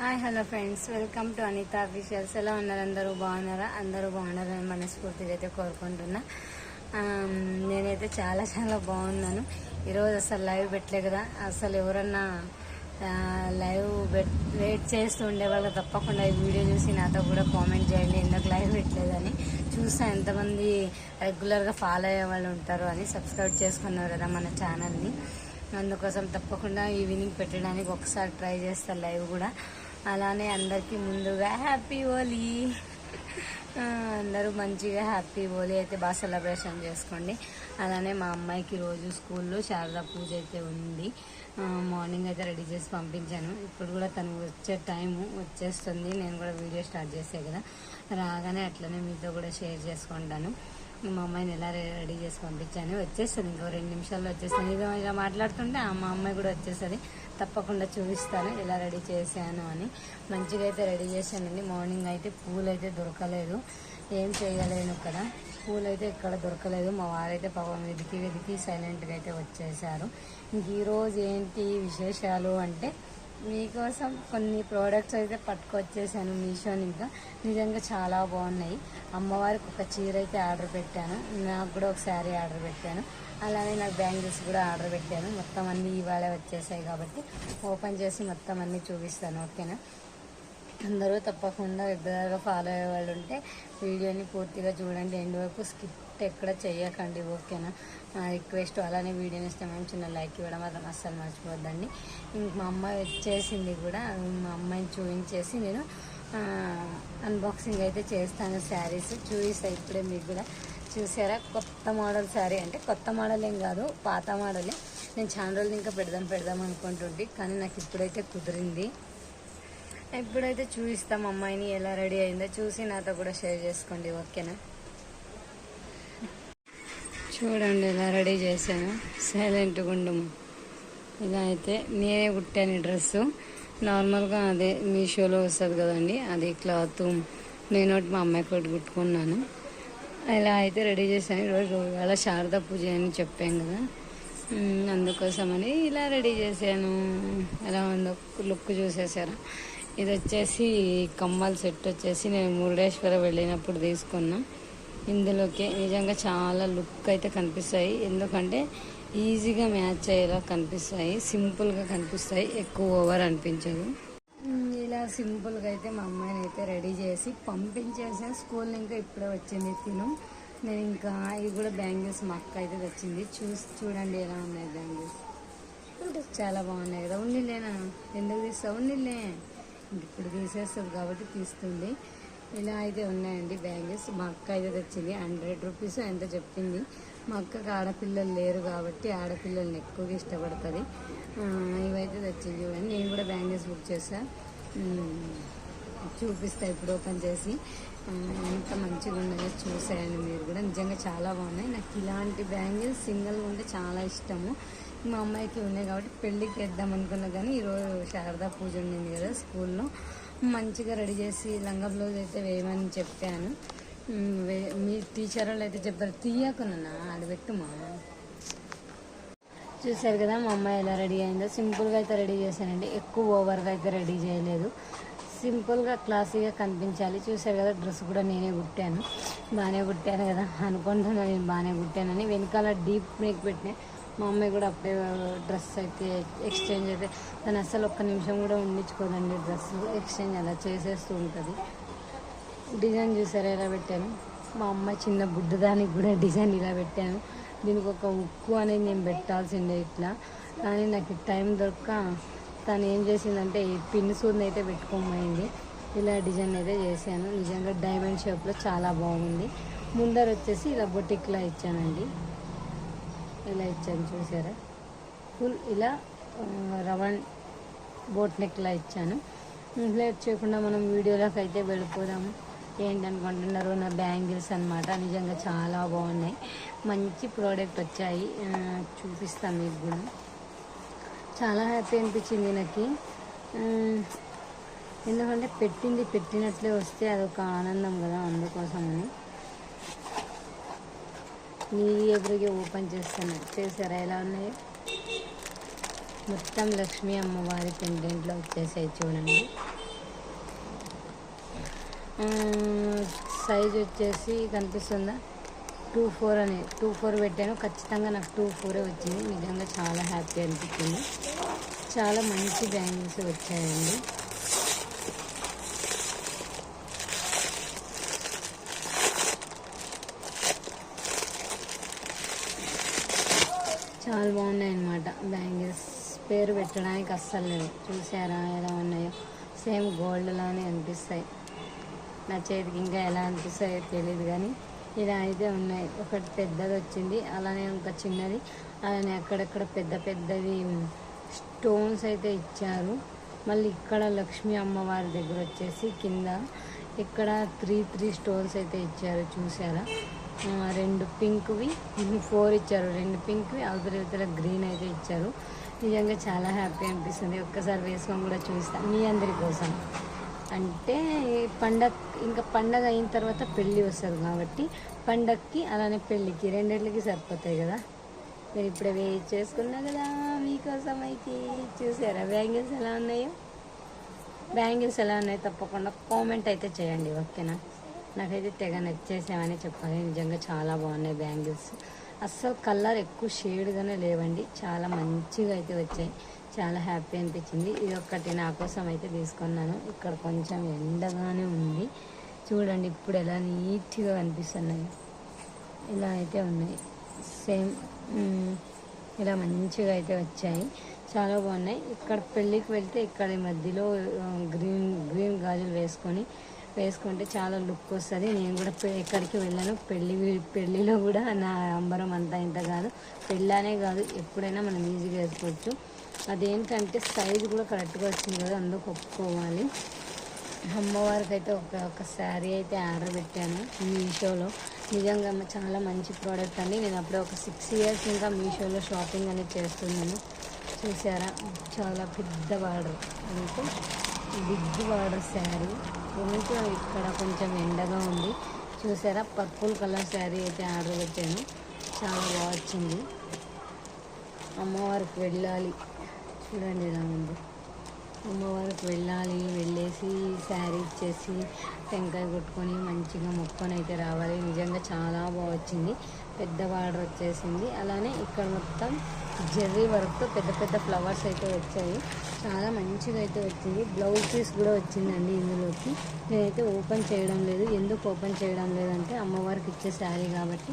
Hi hello friends welcome to Anitha officials ఎలా ఉన్నారు? అందరూ బాగున్నారా? అందరూ బాగున్నారని మనస్ఫూర్తిగా అయితే కోరుకుంటున్నా. నేనైతే చాలా చాలా బాగున్నాను. ఈరోజు అసలు లైవ్ పెట్టలే కదా. అసలు ఎవరన్నా లైవ్ పెట్ వెయిట్ చేస్తూ ఉండేవాళ్ళు తప్పకుండా ఈ వీడియో చూసి నాతో కూడా కామెంట్ చేయండి. ఎందుకు లైవ్ పెట్టలేదని? చూసా ఎంతమంది రెగ్యులర్గా ఫాలో అయ్యే వాళ్ళు ఉంటారు అని సబ్స్క్రైబ్ చేసుకున్నారు కదా మన ఛానల్ని అందుకోసం తప్పకుండా ఈవినింగ్ పెట్టడానికి ఒకసారి ట్రై చేస్తాను లైవ్ కూడా. అలానే అందరికీ ముందుగా హ్యాపీ హోలీ. అందరూ మంచిగా హ్యాపీ హోలీ అయితే బాగా సెలబ్రేషన్ చేసుకోండి. అలానే మా అమ్మాయికి రోజు స్కూల్లో శారదా పూజ అయితే ఉంది. మార్నింగ్ అయితే రెడీ చేసి పంపించాను. ఇప్పుడు కూడా తను వచ్చే టైము వచ్చేస్తుంది. నేను కూడా వీడియో స్టార్ట్ చేసే కదా. రాగానే అట్లనే మీతో కూడా షేర్ చేసుకుంటాను. మా అమ్మాయిని ఎలా రెడీ చేసి పంపించాను వచ్చేస్తుంది ఇంకో రెండు నిమిషాల్లో వచ్చేస్తుంది ఇక ఇలా మాట్లాడుతుంటే మా అమ్మాయి కూడా వచ్చేస్తుంది. తప్పకుండా చూపిస్తాను ఎలా రెడీ చేశాను అని. మంచిగా అయితే రెడీ చేశానండి. మార్నింగ్ అయితే పూలు అయితే దొరకలేదు. ఏం చేయలేను ఇక్కడ. పూలు అయితే ఇక్కడ దొరకలేదు. మా వారైతే పాపం వెతికి వెతికి సైలెంట్గా అయితే వచ్చేసారు ఇంక ఈరోజు ఏంటి విశేషాలు అంటే మీకోసం కొన్ని ప్రోడక్ట్స్ అయితే పట్టుకొచ్చేసాను మీషో ఇంకా. నిజంగా చాలా బాగున్నాయి. అమ్మవారికి ఒక చీర అయితే ఆర్డర్ పెట్టాను. నాకు కూడా ఒక శారీ ఆర్డర్ పెట్టాను. అలానే నాకు బ్యాంగిల్స్ కూడా ఆర్డర్ పెట్టాను. మొత్తం అన్నీ ఇవాళ వచ్చేసాయి కాబట్టి ఓపెన్ చేసి మొత్తం అన్నీ చూపిస్తాను ఓకేనా? అందరూ తప్పకుండా రెగ్యులర్గా ఫాలో అయ్యే వాళ్ళు ఉంటే వీడియోని పూర్తిగా చూడండి. ఎండ్ వరకు స్కిప్ ఎక్కడ చేయకండి ఓకేనా? నా రిక్వెస్ట్ అలానే వీడియోని ఇస్తే మేము చిన్న లైక్ ఇవ్వడం మాత్రం అస్సలు మర్చిపోద్దండి. ఇంక మా అమ్మాయి వచ్చేసింది కూడా మా అమ్మాయిని చూపించేసి నేను అన్బాక్సింగ్ అయితే చేస్తాను శారీస్. చూపిస్తాను ఇప్పుడే మీకు కూడా. చూసారా? కొత్త మోడల్ శారీ అంటే కొత్త మోడల్ ఏం కాదు పాత మోడలే. నేను చాలా రోజులు ఇంకా పెడదాం పెడదాం అనుకుంటుంటే కానీ నాకు ఇప్పుడైతే కుదిరింది. ఇప్పుడైతే చూపిస్తాం అమ్మాయిని ఎలా రెడీ అయిందో. చూసి నాతో కూడా షేర్ చేసుకోండి ఓకేనా? చూడండి ఇలా రెడీ చేశాను. సైలెంట్ గుండము ఇలా అయితే నేనే కుట్టాను ఈ డ్రెస్సు నార్మల్గా అదే మీషోలో వస్తుంది కదండి అది క్లాత్ నేను ఒకటి మా అమ్మాయి ఒకటి కుట్టుకున్నాను. ఇలా అయితే రెడీ చేశాను. ఈరోజు ఇవాళ శారదా పూజ అని చెప్పాను కదా. అందుకోసమని ఇలా రెడీ చేశాను. ఎలా ఉందో లుక్ చూసేసారా? ఇది వచ్చేసి కమ్మల సెట్ వచ్చేసి నేను మురుడేశ్వర వెళ్ళినప్పుడు తీసుకున్నాను ఇందులోకి నిజంగా చాలా లుక్ అయితే కనిపిస్తాయి. ఎందుకంటే ఈజీగా మ్యాచ్ అయ్యేలా కనిపిస్తాయి. సింపుల్గా కనిపిస్తాయి. ఎక్కువ ఓవర్ అనిపించదు. ఇలా సింపుల్గా అయితే మా అమ్మాయిని అయితే రెడీ చేసి పంపించేసా స్కూల్ ఇంకా ఇప్పుడే వచ్చింది తిను. నేను ఇంకా ఇది కూడా బ్యాంగిల్స్ మా అక్క అయితే తెచ్చింది. చూసి చూడండి ఎలా ఉన్నాయి బ్యాంగిల్స్. చాలా బాగున్నాయి కదా. ఉన్నిలేనా ఎందుకు తీస్తావు? ఉన్నిలే ఇప్పుడు తీసేస్తుంది కాబట్టి తీస్తుంది. ఇలా అయితే ఉన్నాయండి బ్యాంగిల్స్. మా అక్క అయితే తెచ్చింది హండ్రెడ్ రూపీస్ ఎంత చెప్పింది. మా అక్కకి ఆడపిల్లలు లేరు కాబట్టి ఆడపిల్లల్ని ఎక్కువగా ఇష్టపడుతుంది. ఇవైతే తెచ్చింది చూడండి. నేను కూడా బ్యాంగిల్స్ బుక్ చేసా. చూపిస్తా ఇప్పుడు ఓపెన్ చేసి. ఎంత మంచిగా ఉన్నాయో చూసాయండి మీరు కూడా. నిజంగా చాలా బాగున్నాయి. నాకు ఇలాంటి బ్యాంగిల్స్ సింగిల్గా ఉంటే చాలా ఇష్టము. మా అమ్మాయికి ఉన్నాయి కాబట్టి పెళ్ళికి వేద్దాం అనుకున్నా కానీ ఈరోజు శారదా పూజ ఉండింది కదా స్కూల్లో. మంచిగా రెడీ చేసి లంగా బ్లౌజ్ అయితే వేయమని చెప్పాను. వే- మీ టీచర్ వాళ్ళు అయితే చెప్పారు తీయకున్నా పెట్టుమా చూసారు కదా మా అమ్మాయి ఎలా రెడీ అయిందో. సింపుల్గా అయితే రెడీ చేశానండి. ఎక్కువ ఓవర్గా అయితే రెడీ చేయలేదు. సింపుల్గా క్లాసీగా కనిపించాలి. చూసారు కదా డ్రెస్ కూడా నేనే కుట్టాను. బాగానే కుట్టాను కదా. అనుకుంటున్నాను నేను బాగానే కుట్టానని. వెనకాల డీప్ నెక్ పెట్టిన. మా అమ్మాయి కూడా అప్పుడే డ్రెస్ అయితే ఎక్స్చేంజ్ అయితే తను అసలు ఒక్క నిమిషం కూడా ఉండించుకోదండి డ్రెస్. ఎక్స్చేంజ్ అలా చేసేస్తూ ఉంటుంది. డిజైన్ చూసారా? ఎలా పెట్టాను? మా అమ్మ చిన్న బుడ్డదానికి కూడా డిజైన్ ఇలా పెట్టాను. దీనికి ఒక ఉక్కు అనేది నేను పెట్టాల్సిందే ఇట్లా. కానీ నాకు టైం దొరక్క తను ఏం చేసిందంటే ఈ పిన్ సూదిని అయితే పెట్టుకోమైంది ఇలా డిజైన్ అయితే చేశాను. నిజంగా డైమండ్ షేప్లో చాలా బాగుంది. ముందర వచ్చేసి ఇలా బొటిక్లా ఇచ్చానండి. ఇలా ఇచ్చాను చూసారా? ఫుల్ ఇలా ఆ, బోట్ నెక్లా ఇచ్చాను. లేట్ చేయకుండా మనం వీడియోలోకి అయితే వెళ్ళిపోదాము. ఏంటనుకుంటున్నారు? నా బ్యాంగిల్స్ అనమాట నిజంగా చాలా బాగున్నాయి. మంచి ప్రోడక్ట్ వచ్చాయి. చూపిస్తాను మీకు కూడా. చాలా హ్యాపీ అనిపించింది నాకు. ఎందుకంటే పెట్టింది పెట్టినట్లే వస్తే అదొక ఆనందం కదా అందుకోసమని. నీ ఎదురుగా ఓపెన్ చేస్తాను. చేసారా ఎలా ఉన్నాయి? మొత్తం లక్ష్మీ అమ్మవారి పెండెంట్లో వచ్చేసాయి చూడండి. సైజ్ వచ్చేసి కనిపిస్తుందా? టూ ఫోర్ అని టూ ఫోర్ పెట్టాను. ఖచ్చితంగా నాకు టూ ఫోరే వచ్చింది. నిజంగా చాలా హ్యాపీ అనిపించింది చాలా మంచి బ్యాంగిల్స్ వచ్చాయండి. చాలా బాగున్నాయి అన్నమాట బ్యాంగిల్స్. పేరు పెట్టడానికి అస్సలు లేవు. చూసారా ఎలా ఉన్నాయో? సేమ్ గోల్డ్లోనే అనిపిస్తాయి. నా చేతికి ఇంకా ఎలా అనిపిస్తాయో తెలియదు కానీ ఇలా అయితే ఉన్నాయి. ఒకటి పెద్దది వచ్చింది అలానే ఇంకా చిన్నది. అలానే అక్కడక్కడ పెద్ద పెద్దవి స్టోన్స్ అయితే ఇచ్చారు. మళ్ళీ ఇక్కడ లక్ష్మీ అమ్మవారి దగ్గర వచ్చేసి కింద ఇక్కడ త్రీ త్రీ స్టోన్స్ అయితే ఇచ్చారు. చూసారా? రెండు పింక్వి ఫోర్ ఇచ్చారు. రెండు పింక్వి అవతల ఇవతల గ్రీన్ అయితే ఇచ్చారు. నిజంగా చాలా హ్యాపీ అనిపిస్తుంది. ఒక్కసారి వేసుకొని కూడా చూస్తాను మీ అందరి కోసం. అంటే పండగ ఇంకా పండగ అయిన తర్వాత పెళ్ళి వస్తుంది కాబట్టి పండగకి అలానే పెళ్ళికి రెండింటికి సరిపోతాయి కదా. మీరు ఇప్పుడే వెయిట్ చేసుకున్నా కదా మీకోసం అయితే. చూసారా? బ్యాంగిల్స్ ఎలా ఉన్నాయో? బ్యాంగిల్స్ ఎలా ఉన్నాయో తప్పకుండా కామెంట్ అయితే చేయండి ఓకేనా? నాకైతే తెగ నచ్చేసామని చెప్పాలి. నిజంగా చాలా బాగున్నాయి బ్యాంగిల్స్. అస్సలు కలర్ ఎక్కువ షేడ్గానే లేవండి. చాలా మంచిగా అయితే వచ్చాయి. చాలా హ్యాపీ అనిపించింది. ఇది ఒక్కటి నా కోసం అయితే తీసుకున్నాను. ఇక్కడ కొంచెం ఎండగానే ఉంది. చూడండి ఇప్పుడు ఎలా నీట్గా కనిపిస్తున్నాయి ఇలా అయితే ఉన్నాయి. సేమ్ ఇలా మంచిగా అయితే వచ్చాయి. చాలా బాగున్నాయి. ఇక్కడ పెళ్ళికి వెళ్తే ఇక్కడ ఈ మధ్యలో గ్రీన్ గ్రీన్ గాజులు వేసుకొని వేసుకుంటే చాలా లుక్ వస్తుంది. నేను కూడా ఎక్కడికి వెళ్ళాను. పెళ్ళి పెళ్ళిలో కూడా నా అంబరం అంతా ఇంత కాదు. పెళ్ళానే కాదు ఎప్పుడైనా మనం ఈజీగా వేసుకోవచ్చు. అదేంటంటే సైజు కూడా కరెక్ట్గా వచ్చింది కదా అందుకు ఒప్పుకోవాలి అమ్మవారికి అయితే ఒక ఒక శారీ అయితే ఆర్డర్ పెట్టాను మీషోలో. నిజంగా చాలా మంచి ప్రోడక్ట్ అండి. నేను అప్పుడే ఒక సిక్స్ ఇయర్స్ ఇంకా మీషోలో షాపింగ్ అనేది చేస్తున్నాను. చూసారా? చాలా పెద్ద బార్డర్ అంటే బిగ్ బార్డర్ శారీ కొంచెం ఇక్కడ కొంచెం ఎండగా ఉంది. చూసారా? పర్పుల్ కలర్ శారీ అయితే ఆర్డర్ పెట్టాను. చాలా బాగా వచ్చింది. అమ్మవారికి వెళ్ళాలి. చూడండి ఎలా ఉంది. అమ్మవారికి వెళ్ళాలి. వెళ్ళేసి శారీ ఇచ్చేసి టెంకాయ కొట్టుకొని మంచిగా మొక్కని అయితే రావాలి. నిజంగా చాలా బాగా వచ్చింది. పెద్ద బార్డర్ వచ్చేసింది. అలానే ఇక్కడ మొత్తం జెర్రీ వర్క్తో పెద్ద పెద్ద ఫ్లవర్స్ అయితే వచ్చాయి. చాలా మంచిగా అయితే వచ్చింది. బ్లౌజ్ పీస్ కూడా వచ్చిందండి ఇందులోకి. నేనైతే ఓపెన్ చేయడం లేదు. ఎందుకు ఓపెన్ చేయడం లేదంటే అమ్మవారికి ఇచ్చే శారీ కాబట్టి.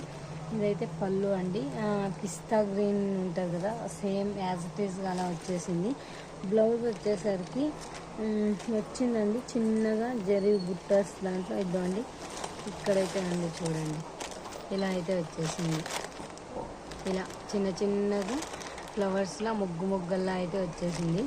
ఇదైతే పళ్ళు అండి. పిస్తా గ్రీన్ ఉంటుంది కదా సేమ్ యాజ్ ఇట్ ఈస్గా అలా వచ్చేసింది. బ్లౌజ్ వచ్చేసరికి వచ్చిందండి చిన్నగా జరీ బుట్టస్ దాంట్లో. ఇద్దండి ఇక్కడైతే అండి చూడండి. ఇలా అయితే వచ్చేసింది. ఇలా చిన్న చిన్నగా ఫ్లవర్స్లా ముగ్గు ముగ్గల్లా అయితే వచ్చేసింది.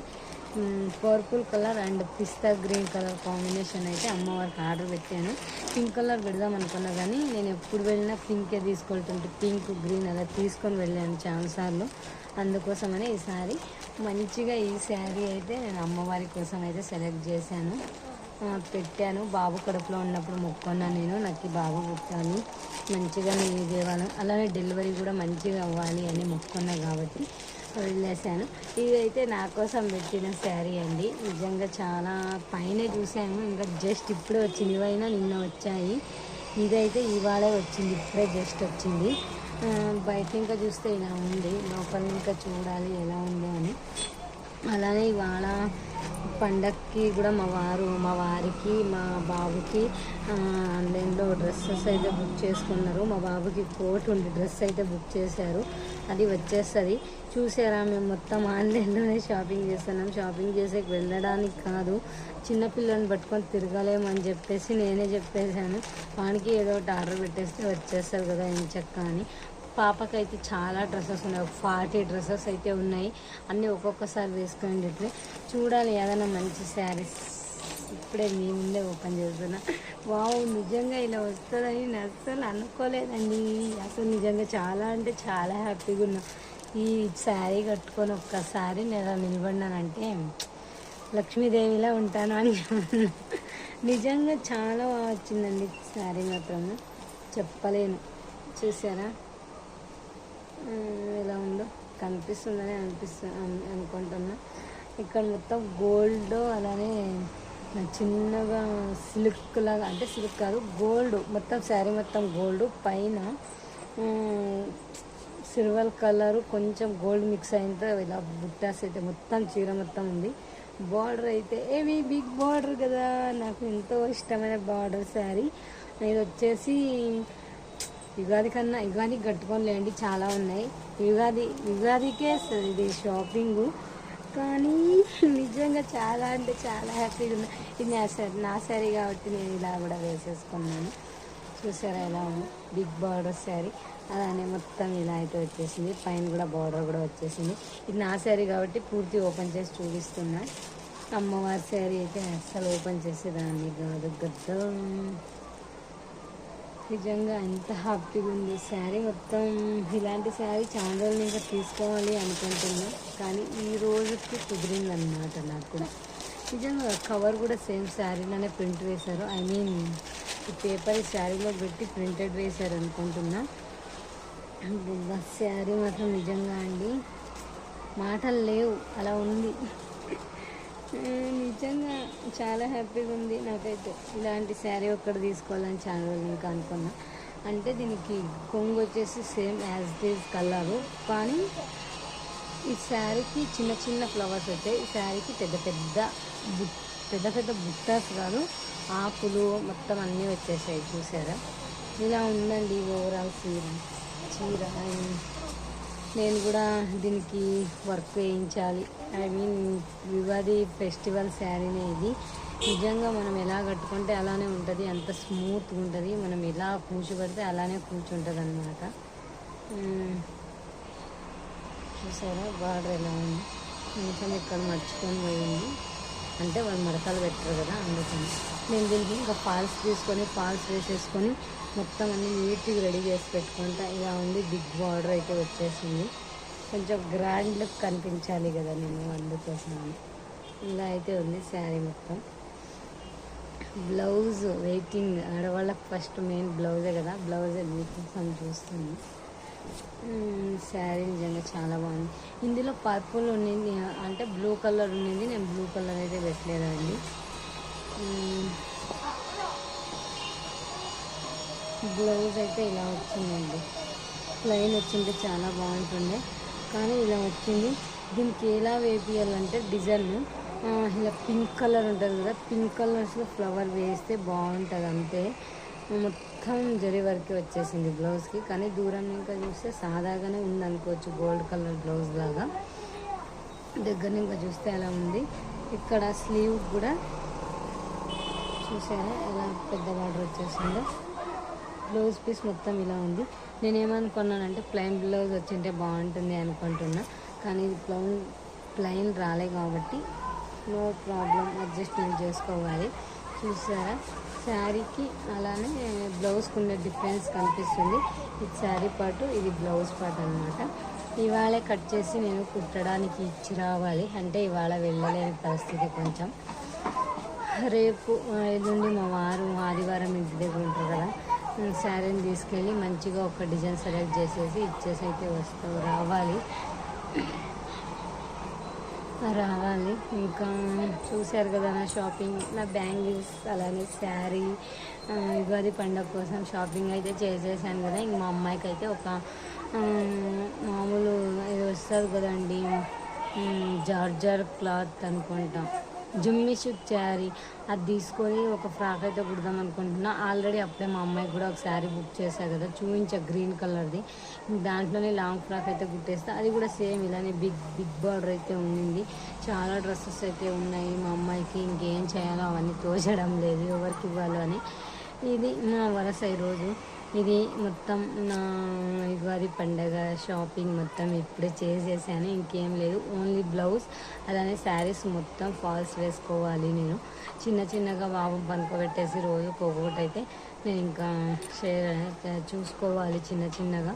Purple colour and pista green colour combination అయితే అమ్మవారికి ఆర్డర్ పెట్టాను. పింక్ కలర్ పెడదాం అనుకున్నా కానీ నేను ఎప్పుడు వెళ్ళినా పింకే తీసుకెళ్తుంటే పింక్ గ్రీన్ అలా తీసుకొని వెళ్ళాను చాలాసార్లు. అందుకోసమని శారీ మంచిగా ఈ శారీ అయితే నేను అమ్మవారి కోసం అయితే సెలెక్ట్ చేశాను. పెట్టాను. బాబు కడుపులో ఉన్నప్పుడు మొక్కున్నా నేను. నాకు ఈ బాబు పుట్టాలి. మంచిగా నేను దేవాలయం. అలానే డెలివరీ కూడా మంచిగా అవ్వాలి అని మొక్కున్నా కాబట్టి. వదిలేసాను ఇదైతే నా కోసం పెట్టిన శారీ అండి. నిజంగా చాలా పైన చూసాను ఇంకా జస్ట్ ఇప్పుడే వచ్చింది ఇవైనా నిన్న వచ్చాయి. ఇదైతే ఇవాళే వచ్చింది. ఇప్పుడే జస్ట్ వచ్చింది. బయట ఇంకా చూస్తే ఇలా ఉంది. లోపల ఇంకా చూడాలి ఎలా ఉందో అని. అలానే ఇవాళ పండక్కి కూడా మా వారు మా వారికి మా బాబుకి ఆన్లైన్లో డ్రెస్సెస్ అయితే బుక్ చేసుకున్నారు. మా బాబుకి కోట్ ఉంది డ్రెస్ అయితే బుక్ చేశారు. అది వచ్చేస్తుంది. చూసారా మేము మొత్తం ఆన్లైన్లోనే షాపింగ్ చేస్తున్నాం. షాపింగ్ చేసేకి వెళ్ళడానికి కాదు చిన్నపిల్లని పట్టుకొని తిరగలేమని చెప్పేసి నేనే చెప్పేశాను. వానికి ఏదో ఒకటి ఆర్డర్ పెట్టేస్తే వచ్చేస్తారు కదా ఏం చెక్క అని. పాపకైతే చాలా డ్రెస్సెస్ ఉన్నాయి. ఒక ఫార్టీ డ్రెస్సెస్ అయితే ఉన్నాయి. అన్నీ ఒక్కొక్కసారి వేసుకోండి చూడాలి ఏదైనా మంచి శారీస్. ఇప్పుడే మీ ముందే ఓపెన్ చేస్తున్నా. వావ్ నిజంగా ఇలా వస్తుందని నేను అస్సలు అనుకోలేదండి. అసలు నిజంగా చాలా అంటే చాలా హ్యాపీగా ఉన్నా. ఈ శారీ కట్టుకొని ఒక్కసారి నేను అలా నిలబడినానంటే లక్ష్మీదేవిలా ఉంటాను అని నిజంగా చాలా బాగా వచ్చిందండి శారీ మాత్రం. చెప్పలేను. చూసారా? ఎలా ఉందో కనిపిస్తుందని అనిపిస్తు అనుకుంటున్నా. ఇక్కడ మొత్తం గోల్డ్ అలానే చిన్నగా సిల్క్ లాగా అంటే సిల్క్ కాదు గోల్డ్ మొత్తం శారీ మొత్తం గోల్డ్. పైన సిల్వర్ కలర్ కొంచెం గోల్డ్ మిక్స్ అయిన ఇలా బుట్టాస్ అయితే మొత్తం చీర మొత్తం ఉంది. బార్డర్ అయితే ఏవి బిగ్ బార్డర్ కదా నాకు ఎంతో ఇష్టమైన బార్డర్ శారీ. ఇది వచ్చేసి యుగాది కన్నా యుగాదికి కట్టుకోలేండి చాలా ఉన్నాయి. యుగాది యుగాదికే ఇది షాపింగ్. కానీ నిజంగా చాలా అంటే చాలా హ్యాపీగా ఉంది ఇది నా సారీ నా శారీ కాబట్టి నేను ఇలా కూడా వేసేసుకున్నాను. చూసారా ఎలా ఉంది? బిగ్ బార్డర్ శారీ అలానే మొత్తం ఇలా అయితే వచ్చేసింది. పైన కూడా బార్డర్ కూడా వచ్చేసింది. ఇది నా శారీ కాబట్టి పూర్తి ఓపెన్ చేసి చూపిస్తున్నా. అమ్మవారి శారీ అయితే అస్సలు ఓపెన్ చేసేదాన్ని కాదు. గద్దం నిజంగా ఎంత హ్యాపీగా ఉంది. శారీ మొత్తం ఇలాంటి శారీ చాలా రోజులు ఇంకా తీసుకోవాలి అనుకుంటున్నా. కానీ ఈ రోజుకి కుదిరింది అనమాట నాకు. కూడా నిజంగా కవర్ కూడా సేమ్ శారీలోనే ప్రింట్ వేశారు. ఐ మీన్ ఈ పేపర్ శారీలో పెట్టి ప్రింటెడ్ వేశారు అనుకుంటున్నా. శారీ మాత్రం నిజంగా అండి. మాటలు లేవు. అలా ఉంది. నిజంగా చాలా హ్యాపీగా ఉంది నాకైతే ఇలాంటి శారీ ఒక్కటి తీసుకోవాలని చాలా రోజులు ఇంకా అనుకున్నా. అంటే దీనికి కొంగు వచ్చేసి సేమ్ యాజ్ దిస్ కలరు. కానీ ఈ శారీకి చిన్న చిన్న ఫ్లవర్స్ వచ్చాయి. ఈ శారీకి పెద్ద పెద్ద పెద్ద పెద్ద బుట్టాస్ కాదు ఆకులు మొత్తం అన్నీ వచ్చేసాయి. చూసారా? ఇలా ఉందండి ఓవరాల్ చీర. చీర. నేను కూడా దీనికి వర్క్ వేయించాలి. ఐ మీన్ యుగాది ఫెస్టివల్ శారీనే ఇది. నిజంగా మనం ఎలా కట్టుకుంటే అలానే ఉంటుంది అంత స్మూత్గా ఉంటుంది. మనం ఎలా కూర్చోబెడితే అలానే కూర్చుంటుంది అనమాట చూసారా? బార్డర్ ఎలా ఉంది? కొంచెం ఇక్కడ మర్చుకొని పోయింది. అంటే వాళ్ళు మడతలు పెట్టరు కదా అందుకని. నేను దీనికి ఇంకా ఫాల్స్ తీసుకొని ఫాల్స్ వేసేసుకొని మొత్తం అన్ని నీట్గా రెడీ చేసి పెట్టుకుంటా. ఇలా ఉంది బిగ్ బార్డర్ అయితే వచ్చేసింది. కొంచెం గ్రాండ్ లుక్ కనిపించాలి కదా నేను అందుకోసం ఇలా అయితే ఉంది శారీ మొత్తం. బ్లౌజ్ వెయిటింగ్ ఆడవాళ్ళకి ఫస్ట్ మెయిన్ బ్లౌజే కదా బ్లౌజే మీకోసం చూస్తుంది. శారీ నిజంగా చాలా బాగుంది. ఇందులో పర్పుల్ ఉన్నింది అంటే బ్లూ కలర్ ఉన్నింది నేను బ్లూ కలర్ అయితే పెట్టలేదండి. బ్లౌజ్ అయితే ఇలా వచ్చిందండి. ప్లెయిన్ వచ్చింటే చాలా బాగుంటుండే. కానీ ఇలా వచ్చింది. దీనికి ఎలా వేపియాలంటే డిజైన్. ఇలా పింక్ కలర్ ఉంటుంది కదా పింక్ కలర్స్లో ఫ్లవర్ వేస్తే బాగుంటుంది అంతే. మొత్తం జరి వరకు వచ్చేసింది బ్లౌజ్కి కానీ దూరం ఇంకా చూస్తే సాదాగానే ఉంది అనుకోవచ్చు గోల్డ్ కలర్ బ్లౌజ్ లాగా. దగ్గర ఇంకా చూస్తే అలా ఉంది. ఇక్కడ స్లీవ్ కూడా చూసారా ఎలా పెద్ద బార్డర్ వచ్చేసిందో. బ్లౌజ్ పీస్ మొత్తం ఇలా ఉంది. నేనేమనుకున్నానంటే ప్లెయిన్ బ్లౌజ్ వచ్చింటే బాగుంటుంది అనుకుంటున్నా. కానీ ఇది ప్లౌన్ ప్లెయిన్ రాలే కాబట్టి నో ప్రాబ్లం అడ్జస్ట్మెంట్ చేసుకోవాలి. చూసారా? శారీకి అలానే బ్లౌజ్కి ఉండే డిఫరెన్స్ కనిపిస్తుంది. ఇది శారీ పాటు ఇది బ్లౌజ్ పాటు అనమాట ఇవాళే కట్ చేసి నేను కుట్టడానికి ఇచ్చి రావాలి. అంటే ఇవాళ వెళ్ళలేని పరిస్థితి కొంచెం. రేపు ఎల్లుండి మా వారు ఆదివారం ఇంటి దగ్గర ఉంటారు కదా. శారీని తీసుకెళ్ళి మంచిగా ఒక డిజైన్ సెలెక్ట్ చేసేసి ఇచ్చేసి అయితే వస్తావు. రావాలి. రావాలి. ఇంకా చూశారు కదా నా షాపింగ్ నా బ్యాంగిల్స్ అలానే శారీ యుగాది పండగ కోసం షాపింగ్ అయితే చేసేసాను కదా. ఇంక మా అమ్మాయికి అయితే ఒక మామూలు ఇది వస్తుంది కదండి జార్జర్ క్లాత్ అనుకుంటాం. జుమ్మి షుక్ శారీ అది తీసుకొని ఒక ఫ్రాక్ అయితే కుడదాం అనుకుంటున్నా. ఆల్రెడీ అప్పుడే మా అమ్మాయి కూడా ఒక శారీ బుక్ చేశా కదా చూపించా గ్రీన్ కలర్ది. దాంట్లోనే లాంగ్ ఫ్రాక్ అయితే కుట్టేస్తా. అది కూడా సేమ్ ఇలానే బిగ్ బిగ్ బార్డర్ అయితే ఉంది చాలా డ్రెస్సెస్ అయితే ఉన్నాయి. మా అమ్మాయికి ఇంకేం చేయాలో అవన్నీ తోచడం లేదు ఎవరికి ఇవ్వాలో అని. ఇది మా వరస ఈరోజు. ఇది మొత్తం నా యుగాది పండగ షాపింగ్ మొత్తం ఇప్పుడే చేసేసాను. ఇంకేం లేదు. ఓన్లీ బ్లౌజ్ అలానే శారీస్ మొత్తం ఫాల్స్ వేసుకోవాలి నేను. చిన్న చిన్నగా బాబు పనుకోబెట్టేసి రోజు పోగొట్టయితే నేను ఇంకా షేర్ చూసుకోవాలి చిన్న చిన్నగా.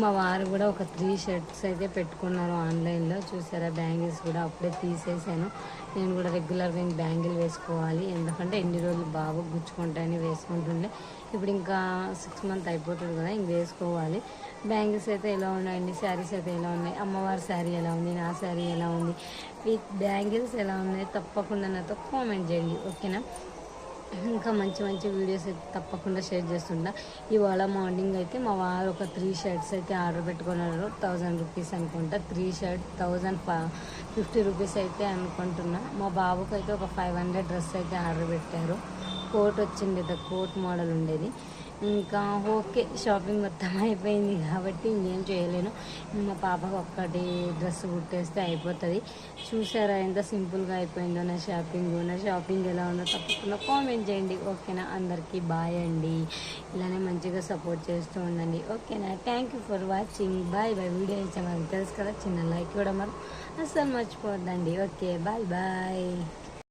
మా వారు కూడా ఒక త్రీ షర్ట్స్ అయితే పెట్టుకున్నారు ఆన్లైన్లో. చూసారా బ్యాంగిల్స్ కూడా అప్పుడే తీసేసాను. నేను కూడా రెగ్యులర్గా ఇంక బ్యాంగిల్ వేసుకోవాలి. ఎందుకంటే ఎన్ని రోజులు బాగా గుచ్చుకుంటాయని వేసుకుంటుండే. ఇప్పుడు ఇంకా సిక్స్ మంత్ అయిపోతుంది కదా ఇంక వేసుకోవాలి. బ్యాంగిల్స్ అయితే ఎలా ఉన్నాయండి? శారీస్ అయితే ఎలా ఉన్నాయి? అమ్మవారి శారీ ఎలా ఉంది? నా శారీ ఎలా ఉంది? విత్ బ్యాంగిల్స్ ఎలా ఉన్నాయి? తప్పకుండా నాతో కామెంట్ చేయండి. ఓకేనా? ఇంకా మంచి మంచి వీడియోస్ అయితే తప్పకుండా షేర్ చేస్తుంటా. ఇవాళ మార్నింగ్ అయితే మా వారు ఒక త్రీ షర్ట్స్ అయితే ఆర్డర్ పెట్టుకున్నారు. థౌజండ్ రూపీస్ అనుకుంటా. Three shirt thousand fifty rupees అయితే అనుకుంటున్నా. మా బాబుకి అయితే ఒక ఫైవ్ హండ్రెడ్ డ్రెస్ అయితే ఆర్డర్ పెట్టారు. కోట్ వచ్చింది కోట్ మోడల్ ఉండేది. ఇంకా ఓకే షాపింగ్ మొత్తం అయిపోయింది కాబట్టి ఇంకేం చేయలేను. మా పాపకు ఒక్కటి డ్రెస్ కుట్టేస్తే అయిపోతుంది. చూసారా ఎంత సింపుల్గా అయిపోయిందో నా షాపింగ్. నా షాపింగ్ ఎలా ఉందో తప్పకుండా కామెంట్ చేయండి. ఓకేనా? అందరికీ బాయ్ అండి. ఇలానే మంచిగా సపోర్ట్ చేస్తూ ఉండండి. ఓకేనా? Thank you for watching bye bye video ఇచ్చాము తెలుసు కదా. చిన్న లైక్ కూడా మనం అస్సలు మర్చిపోవద్దండి. Okay bye bye